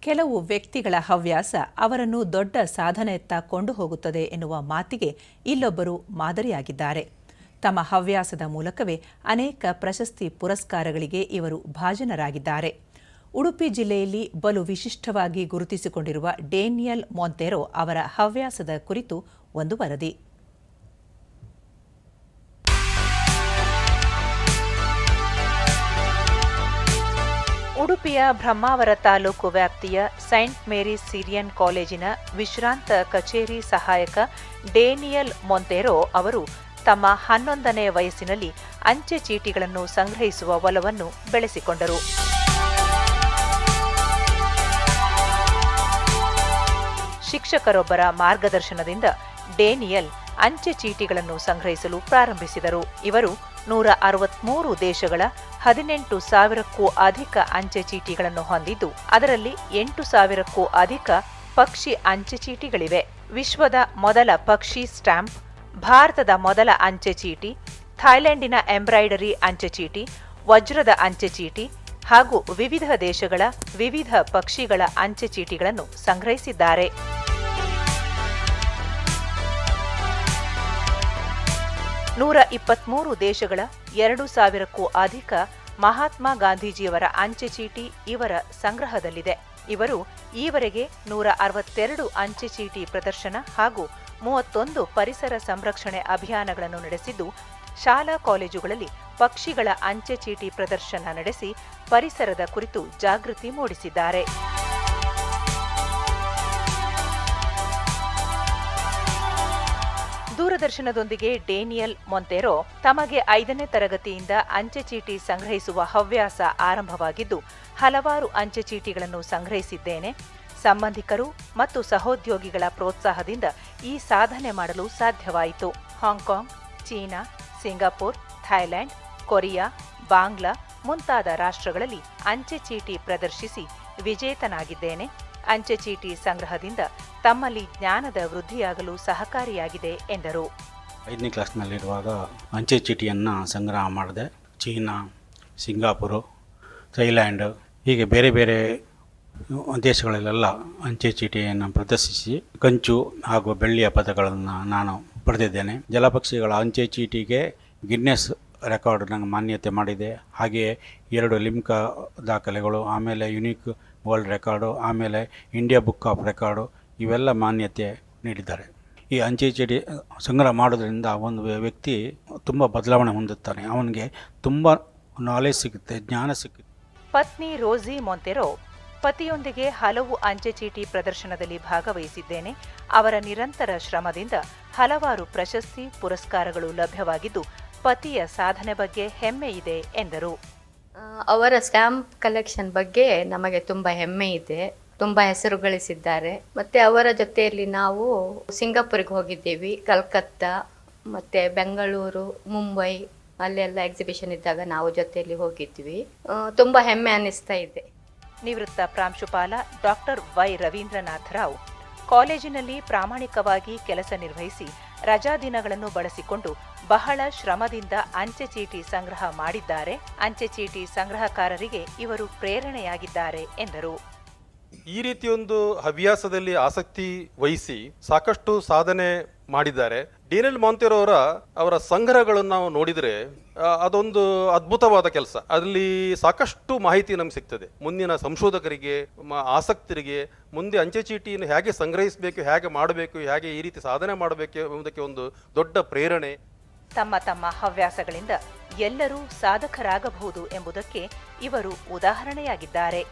ಕೆಲವು ವ್ಯಕ್ತಿಗಳ ಹವ್ಯಾಸ ಅವರನ್ನು ದೊಡ್ಡ ಸಾಧನೆಯತ್ತ ಕೊಂಡು ಹೋಗುತ್ತದೆ ಎನ್ನುವ ಮಾತಿಗೆ ಇಲ್ಲೊಬ್ಬರು ಮಾದರಿಯಾಗಿದ್ದಾರೆ. ತಮ್ಮ ಹವ್ಯಾಸದ ಮೂಲಕವೇ ಅನೇಕ ಪ್ರಶಸ್ತಿ ಪುರಸ್ಕಾರಗಳಿಗೆ ಇವರು ಭಾಜನರಾಗಿದ್ದಾರೆ. ಉಡುಪಿ ಜಿಲ್ಲೆಯಲ್ಲಿ ಬಲು ವಿಶಿಷ್ಟವಾಗಿ ಗುರುತಿಸಿಕೊಂಡಿರುವ ಡೇನಿಯಲ್ ಮೊಂತೆರೋ ಅವರ ಹವ್ಯಾಸದ ಕುರಿತು ಒಂದು ವರದಿ. ಉಡುಪಿಯ ಬ್ರಹ್ಮಾವರ ತಾಲೂಕು ವ್ಯಾಪ್ತಿಯ ಸೈಂಟ್ ಮೇರಿ ಸಿರಿಯನ್ ಕಾಲೇಜಿನ ವಿಶ್ರಾಂತ ಕಚೇರಿ ಸಹಾಯಕ ಡೇನಿಯಲ್ ಮೊಂತೆರೋ ಅವರು ತಮ್ಮ ಹನ್ನೊಂದನೇ ವಯಸ್ಸಿನಲ್ಲಿ ಅಂಚೆ ಚೀಟಿಗಳನ್ನು ಸಂಗ್ರಹಿಸುವ ಒಲವನ್ನು ಬೆಳೆಸಿಕೊಂಡರು. ಶಿಕ್ಷಕರೊಬ್ಬರ ಮಾರ್ಗದರ್ಶನದಿಂದ ಡೇನಿಯಲ್ ಅಂಚೆ ಚೀಟಿಗಳನ್ನು ಸಂಗ್ರಹಿಸಲು ಪ್ರಾರಂಭಿಸಿದರು. ಇವರು ನೂರ ಅರವತ್ಮೂರು ದೇಶಗಳ ಹದಿನೆಂಟು ಸಾವಿರಕ್ಕೂ ಅಧಿಕ ಅಂಚೆ ಚೀಟಿಗಳನ್ನು ಹೊಂದಿದ್ದು, ಅದರಲ್ಲಿ ಎಂಟು ಸಾವಿರಕ್ಕೂ ಅಧಿಕ ಪಕ್ಷಿ ಅಂಚೆ ಚೀಟಿಗಳಿವೆ. ವಿಶ್ವದ ಮೊದಲ ಪಕ್ಷಿ ಸ್ಟ್ಯಾಂಪ್, ಭಾರತದ ಮೊದಲ ಅಂಚೆ ಚೀಟಿ, ಥಾಯ್ಲೆಂಡಿನ ಎಂಬ್ರಾಯ್ಡರಿ ಅಂಚೆ ಚೀಟಿ, ವಜ್ರದ ಅಂಚೆ ಚೀಟಿ ಹಾಗೂ ವಿವಿಧ ದೇಶಗಳ ವಿವಿಧ ಪಕ್ಷಿಗಳ ಅಂಚೆ ಚೀಟಿಗಳನ್ನು ಸಂಗ್ರಹಿಸಿದ್ದಾರೆ. ನೂರ ಇಪ್ಪತ್ಮೂರು ದೇಶಗಳ ಎರಡು ಸಾವಿರಕ್ಕೂ ಅಧಿಕ ಮಹಾತ್ಮ ಗಾಂಧೀಜಿಯವರ ಅಂಚೆ ಚೀಟಿ ಇವರ ಸಂಗ್ರಹದಲ್ಲಿದೆ. ಇವರು ಈವರೆಗೆ ನೂರ ಅರವತ್ತೆರಡು ಅಂಚೆ ಚೀಟಿ ಪ್ರದರ್ಶನ ಹಾಗೂ ಮೂವತ್ತೊಂದು ಪರಿಸರ ಸಂರಕ್ಷಣೆ ಅಭಿಯಾನಗಳನ್ನು ನಡೆಸಿದ್ದು, ಶಾಲಾ ಕಾಲೇಜುಗಳಲ್ಲಿ ಪಕ್ಷಿಗಳ ಅಂಚೆ ಚೀಟಿ ಪ್ರದರ್ಶನ ನಡೆಸಿ ಪರಿಸರದ ಕುರಿತು ಜಾಗೃತಿ ಮೂಡಿಸಿದ್ದಾರೆ. ದೂರದರ್ಶನದೊಂದಿಗೆ ಡೇನಿಯಲ್ ಮೊಂತೆರೊ ತಮಗೆ ಐದನೇ ತರಗತಿಯಿಂದ ಅಂಚೆ ಚೀಟಿ ಸಂಗ್ರಹಿಸುವ ಹವ್ಯಾಸ ಆರಂಭವಾಗಿದ್ದು, ಹಲವಾರು ಅಂಚೆ ಚೀಟಿಗಳನ್ನು ಸಂಗ್ರಹಿಸಿದ್ದೇನೆ. ಸಂಬಂಧಿಕರು ಮತ್ತು ಸಹೋದ್ಯೋಗಿಗಳ ಪ್ರೋತ್ಸಾಹದಿಂದ ಈ ಸಾಧನೆ ಮಾಡಲು ಸಾಧ್ಯವಾಯಿತು. Hong Kong, China, Singapore Thailand Korea, Bangla ಮುಂತಾದ ರಾಷ್ಟ್ರಗಳಲ್ಲಿ ಅಂಚೆ ಚೀಟಿ ಪ್ರದರ್ಶಿಸಿ ವಿಜೇತನಾಗಿದ್ದೇನೆ. ಅಂಚೆ ಚೀಟಿ ಸಂಗ್ರಹದಿಂದ ತಮ್ಮಲ್ಲಿ ಜ್ಞಾನದ ವೃದ್ಧಿಯಾಗಲು ಸಹಕಾರಿಯಾಗಿದೆ ಎಂದರು. ಐದನೇ ಕ್ಲಾಸ್ನಲ್ಲಿರುವಾಗ ಅಂಚೆ ಚೀಟಿಯನ್ನು ಸಂಗ್ರಹ ಮಾಡಿದೆ. ಚೀನಾ, ಸಿಂಗಾಪುರ, ಥೈಲ್ಯಾಂಡ್ ಹೀಗೆ ಬೇರೆ ಬೇರೆ ದೇಶಗಳಲ್ಲೆಲ್ಲ ಅಂಚೆ ಚೀಟಿಯನ್ನು ಪ್ರದರ್ಶಿಸಿ ಕಂಚು ಹಾಗೂ ಬೆಳ್ಳಿಯ ಪದಗಳನ್ನು ನಾನು ಪಡೆದಿದ್ದೇನೆ. ಜಲಪಕ್ಷಿಗಳ ಅಂಚೆ ಚೀಟಿಗೆ ಗಿನ್ನೆಸ್ ರೆಕಾರ್ಡ್ ನಂಗೆ ಮಾನ್ಯತೆ ಮಾಡಿದೆ. ಹಾಗೆಯೇ ಎರಡು ಲಿಮ್ಕಾ ದಾಖಲೆಗಳು, ಆಮೇಲೆ ಯುನೀಕ್ ವರ್ಲ್ಡ್ ರೆಕಾರ್ಡು, ಆಮೇಲೆ ಇಂಡಿಯಾ ಬುಕ್ ಆಫ್ ರೆಕಾರ್ಡು ಇವೆಲ್ಲ ಮಾನ್ಯತೆ ನೀಡಿದ್ದಾರೆ. ಈ ಅಂಚೆ ಚೀಟಿ ಸಂಗ್ರಹ ಮಾಡೋದ್ರಿಂದ ಒಂದು ವ್ಯಕ್ತಿ ತುಂಬ ಬದಲಾವಣೆ ಹೊಂದುತ್ತಾನೆ. ಅವನಿಗೆ ತುಂಬ ನಾಲೆಜ್ ಸಿಗುತ್ತೆ, ಜ್ಞಾನ ಸಿಗುತ್ತೆ. ಪತ್ನಿ ರೋಸಿ ಮೊಂತೆರೋ ಪತಿಯೊಂದಿಗೆ ಹಲವು ಅಂಚೆ ಚೀಟಿ ಪ್ರದರ್ಶನದಲ್ಲಿ ಭಾಗವಹಿಸಿದ್ದೇನೆ. ಅವರ ನಿರಂತರ ಶ್ರಮದಿಂದ ಹಲವಾರು ಪ್ರಶಸ್ತಿ, ಪುರಸ್ಕಾರಗಳು ಲಭ್ಯವಾಗಿದ್ದು ಪತಿಯ ಸಾಧನೆ ಬಗ್ಗೆ ಹೆಮ್ಮೆ ಇದೆ ಎಂದರು. ಅವರ ಸ್ಟ್ಯಾಂಪ್ ಕಲೆಕ್ಷನ್ ಬಗ್ಗೆ ನಮಗೆ ತುಂಬ ಹೆಮ್ಮೆ ಇದೆ. ತುಂಬ ಹೆಸರು ಗಳಿಸಿದ್ದಾರೆ ಮತ್ತೆ ಅವರ ಜೊತೆಯಲ್ಲಿ ನಾವು ಸಿಂಗಾಪುರಿಗೆ ಹೋಗಿದ್ದೀವಿ. ಕಲ್ಕತ್ತಾ ಮತ್ತೆ ಬೆಂಗಳೂರು ಮುಂಬೈ ಅಲ್ಲೆಲ್ಲ ಎಕ್ಸಿಬಿಷನ್ ಇದ್ದಾಗ ನಾವು ಜೊತೆಯಲ್ಲಿ ಹೋಗಿದ್ವಿ. ತುಂಬಾ ತುಂಬ ಹೆಮ್ಮೆ ಅನ್ನಿಸ್ತಾ ಇದೆ. ನಿವೃತ್ತ ಪ್ರಾಂಶುಪಾಲ ಡಾಕ್ಟರ್ ವೈ ರವೀಂದ್ರನಾಥ ರಾವ್ ಕಾಲೇಜಿನಲ್ಲಿ ಪ್ರಾಮಾಣಿಕವಾಗಿ ಕೆಲಸ ನಿರ್ವಹಿಸಿ ರಜಾ ದಿನಗಳನ್ನು ಬಳಸಿಕೊಂಡು ಬಹಳ ಶ್ರಮದಿಂದ ಅಂಚೆ ಚೀಟಿ ಸಂಗ್ರಹ ಮಾಡಿದ್ದಾರೆ. ಅಂಚೆ ಚೀಟಿ ಸಂಗ್ರಹಕಾರರಿಗೆ ಇವರು ಪ್ರೇರಣೆಯಾಗಿದ್ದಾರೆ ಎಂದರು. ಈ ರೀತಿಯೊಂದು ಹವ್ಯಾಸದಲ್ಲಿ ಆಸಕ್ತಿ ವಹಿಸಿ ಸಾಕಷ್ಟು ಸಾಧನೆ ಮಾಡಿದ್ದಾರೆ. ಡಿನೆಲ್ ಮಾಂತೇರೋರ ಅವರ ಸಂಗ್ರಹಗಳನ್ನು ನಾವು ನೋಡಿದರೆ ಅದೊಂದು ಅದ್ಭುತವಾದ ಕೆಲಸ. ಅದರಲ್ಲಿ ಸಾಕಷ್ಟು ಮಾಹಿತಿ ನಮ್ಗೆ ಸಿಗ್ತದೆ. ಮುಂದಿನ ಸಂಶೋಧಕರಿಗೆ ಆಸಕ್ತರಿಗೆ, ಮುಂದೆ ಅಂಚೆ ಚೀಟಿಯನ್ನು ಹೇಗೆ ಸಂಗ್ರಹಿಸಬೇಕು, ಹೇಗೆ ಮಾಡಬೇಕು, ಹೇಗೆ ಈ ರೀತಿ ಸಾಧನೆ ಮಾಡಬೇಕು ಎಂಬುದಕ್ಕೆ ಒಂದು ದೊಡ್ಡ ಪ್ರೇರಣೆ. ತಮ್ಮ ತಮ್ಮ ಹವ್ಯಾಸಗಳಿಂದ ಎಲ್ಲರೂ ಸಾಧಕರಾಗಬಹುದು ಎಂಬುದಕ್ಕೆ ಇವರು ಉದಾಹರಣೆಯಾಗಿದ್ದಾರೆ.